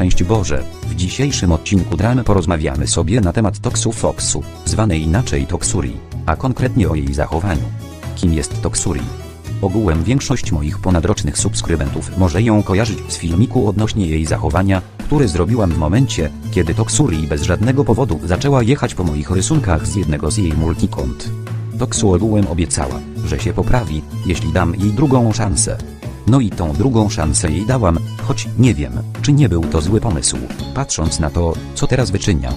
Szczęść Boże, w dzisiejszym odcinku dramy porozmawiamy sobie na temat Toksu Foxu, zwanej inaczej Toksuri, a konkretnie o jej zachowaniu. Kim jest Toksuri? Ogółem większość moich ponadrocznych subskrybentów może ją kojarzyć z filmiku odnośnie jej zachowania, który zrobiłam w momencie, kiedy Toksuri bez żadnego powodu zaczęła jechać po moich rysunkach z jednego z jej multikont. Toksu ogółem obiecała, że się poprawi, jeśli dam jej drugą szansę. No i tą drugą szansę jej dałam, choć nie wiem, czy nie był to zły pomysł, patrząc na to, co teraz wyczynia.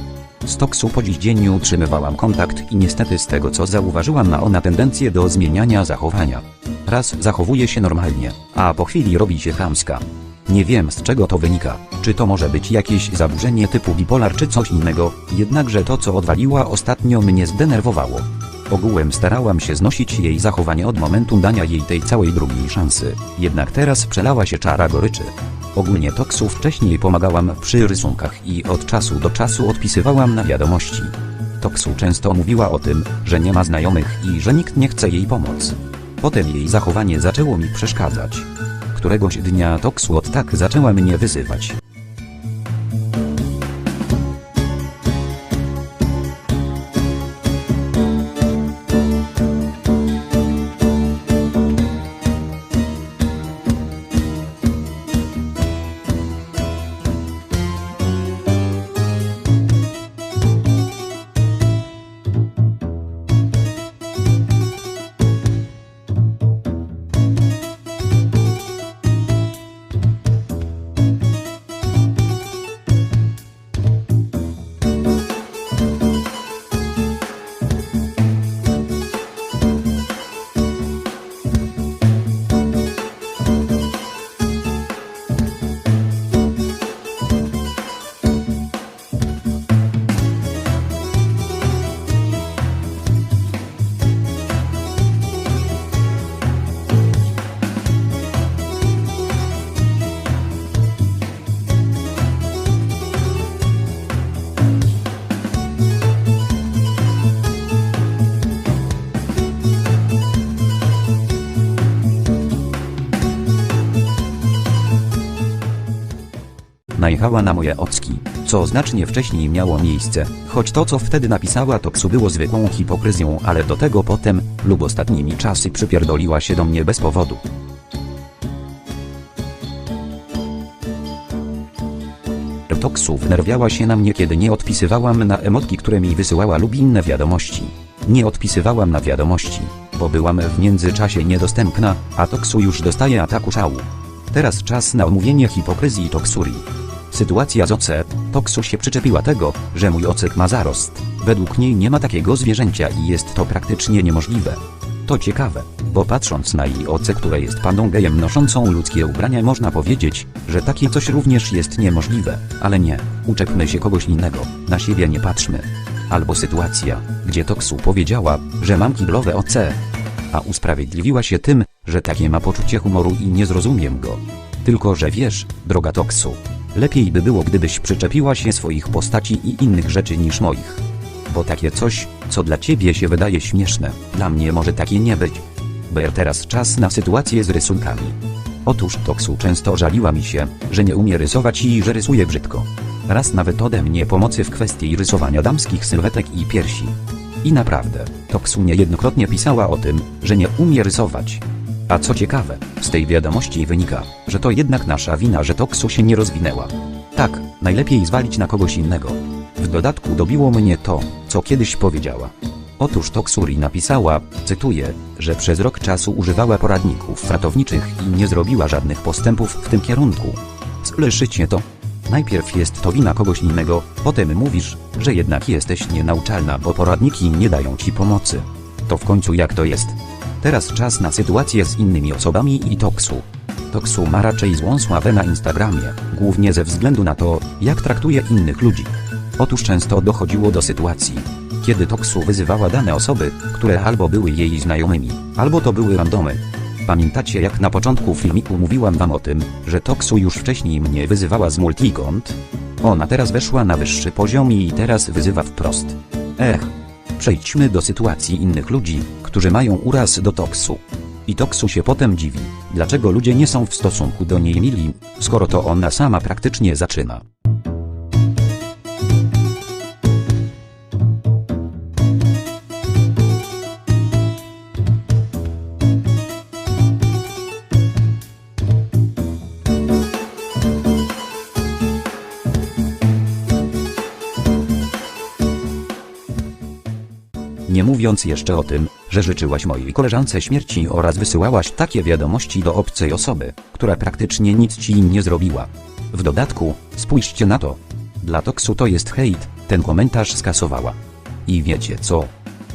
Z Toksu po dziś dzień utrzymywałam kontakt i niestety z tego co zauważyłam ma ona tendencję do zmieniania zachowania. Raz zachowuje się normalnie, a po chwili robi się chamska. Nie wiem z czego to wynika, czy to może być jakieś zaburzenie typu bipolar czy coś innego, jednakże to co odwaliła ostatnio mnie zdenerwowało. Ogółem starałam się znosić jej zachowanie od momentu dania jej tej całej drugiej szansy, jednak teraz przelała się czara goryczy. Ogólnie Toksu wcześniej pomagałam przy rysunkach i od czasu do czasu odpisywałam na wiadomości. Toksu często mówiła o tym, że nie ma znajomych i że nikt nie chce jej pomóc. Potem jej zachowanie zaczęło mi przeszkadzać. Któregoś dnia Toksu od tak zaczęła mnie wyzywać. Najechała na moje ocki, co znacznie wcześniej miało miejsce, choć to co wtedy napisała Toksu było zwykłą hipokryzją, ale do tego potem, lub ostatnimi czasy przypierdoliła się do mnie bez powodu. Toksu wnerwiała się na mnie kiedy nie odpisywałam na emotki, które mi wysyłała lub inne wiadomości. Nie odpisywałam na wiadomości, bo byłam w międzyczasie niedostępna, a Toksu już dostaje ataku szału. Teraz czas na omówienie hipokryzji Toksuri. Sytuacja z OC, Toksu się przyczepiła tego, że mój ocet ma zarost. Według niej nie ma takiego zwierzęcia i jest to praktycznie niemożliwe. To ciekawe, bo patrząc na jej oce, które jest pandą gejem noszącą ludzkie ubrania można powiedzieć, że takie coś również jest niemożliwe, ale nie, uczepmy się kogoś innego, na siebie nie patrzmy. Albo sytuacja, gdzie Toksu powiedziała, że mam kiblowe oce, a usprawiedliwiła się tym, że takie ma poczucie humoru i nie zrozumiem go. Tylko, że wiesz, droga Toksu, lepiej by było gdybyś przyczepiła się swoich postaci i innych rzeczy niż moich. Bo takie coś, co dla ciebie się wydaje śmieszne, dla mnie może takie nie być. Ber teraz czas na sytuację z rysunkami. Otóż Toksu często żaliła mi się, że nie umie rysować i że rysuje brzydko. Raz nawet ode mnie pomocy w kwestii rysowania damskich sylwetek i piersi. I naprawdę, Toksu niejednokrotnie pisała o tym, że nie umie rysować. A co ciekawe, z tej wiadomości wynika, że to jednak nasza wina, że Toksu się nie rozwinęła. Tak, najlepiej zwalić na kogoś innego. W dodatku dobiło mnie to, co kiedyś powiedziała. Otóż Toksuri napisała, cytuję, że przez rok czasu używała poradników ratowniczych i nie zrobiła żadnych postępów w tym kierunku. Słyszycie to? Najpierw jest to wina kogoś innego, potem mówisz, że jednak jesteś nienauczalna, bo poradniki nie dają ci pomocy. To w końcu jak to jest? Teraz czas na sytuację z innymi osobami i Toksu. Toksu ma raczej złą sławę na Instagramie, głównie ze względu na to, jak traktuje innych ludzi. Otóż często dochodziło do sytuacji, kiedy Toksu wyzywała dane osoby, które albo były jej znajomymi, albo to były randomy. Pamiętacie jak na początku filmiku mówiłam wam o tym, że Toksu już wcześniej mnie wyzywała z multikont? Ona teraz weszła na wyższy poziom i teraz wyzywa wprost. Ech. Przejdźmy do sytuacji innych ludzi, którzy mają uraz do Toksu. I Toksu się potem dziwi, dlaczego ludzie nie są w stosunku do niej mili, skoro to ona sama praktycznie zaczyna. Nie mówiąc jeszcze o tym, że życzyłaś mojej koleżance śmierci oraz wysyłałaś takie wiadomości do obcej osoby, która praktycznie nic ci nie zrobiła. W dodatku, spójrzcie na to. Dla Toksu to jest hejt, ten komentarz skasowała. I wiecie co?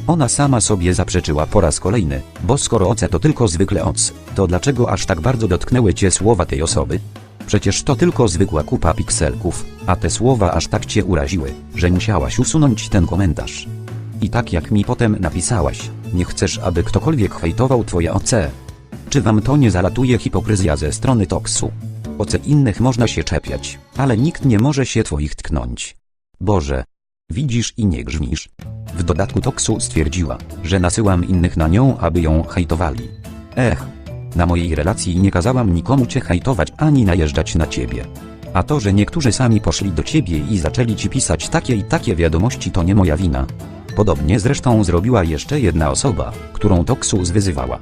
Ona sama sobie zaprzeczyła po raz kolejny, bo skoro oce to tylko zwykle oc, to dlaczego aż tak bardzo dotknęły cię słowa tej osoby? Przecież to tylko zwykła kupa pikselków, a te słowa aż tak cię uraziły, że musiałaś usunąć ten komentarz. I tak jak mi potem napisałaś, nie chcesz, aby ktokolwiek hejtował twoje OC. Czy wam to nie zalatuje hipokryzja ze strony Toksu? OC innych można się czepiać, ale nikt nie może się twoich tknąć. Boże. Widzisz i nie grzmisz. W dodatku Toksu stwierdziła, że nasyłam innych na nią, aby ją hejtowali. Ech. Na mojej relacji nie kazałam nikomu cię hejtować ani najeżdżać na ciebie. A to, że niektórzy sami poszli do ciebie i zaczęli ci pisać takie i takie wiadomości to nie moja wina. Podobnie zresztą zrobiła jeszcze jedna osoba, którą Toksu zwyzywała.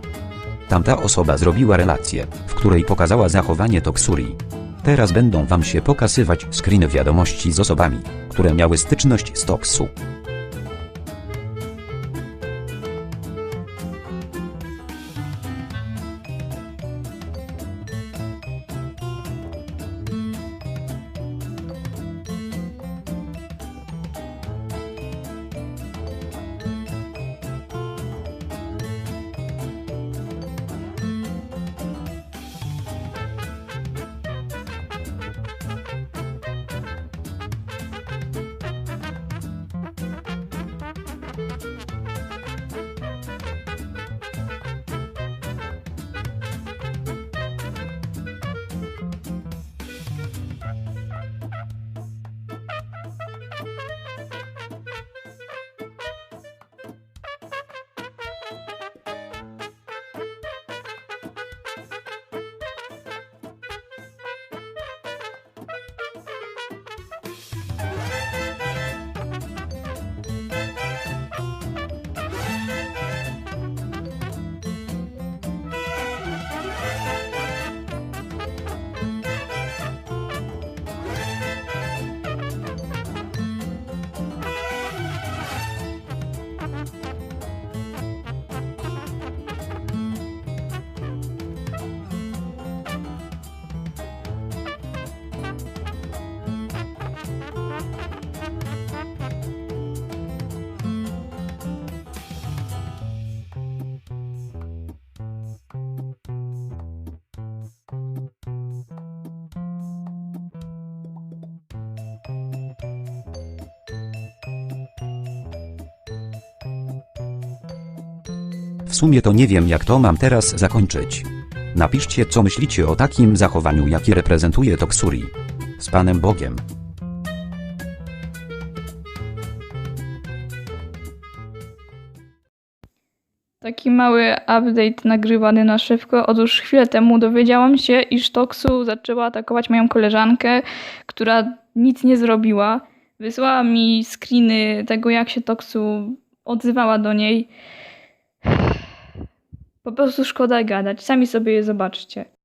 Tamta osoba zrobiła relację, w której pokazała zachowanie Toksuri. Teraz będą wam się pokazywać screeny wiadomości z osobami, które miały styczność z Toksu. W sumie to nie wiem jak to mam teraz zakończyć. Napiszcie co myślicie o takim zachowaniu jakie reprezentuje Toksuri. Z Panem Bogiem. Taki mały update nagrywany na szybko. Otóż chwilę temu dowiedziałam się, iż Toksu zaczęła atakować moją koleżankę, która nic nie zrobiła. Wysłała mi screeny tego, jak się Toksu odzywała do niej. Po prostu szkoda gadać. Sami sobie je zobaczcie.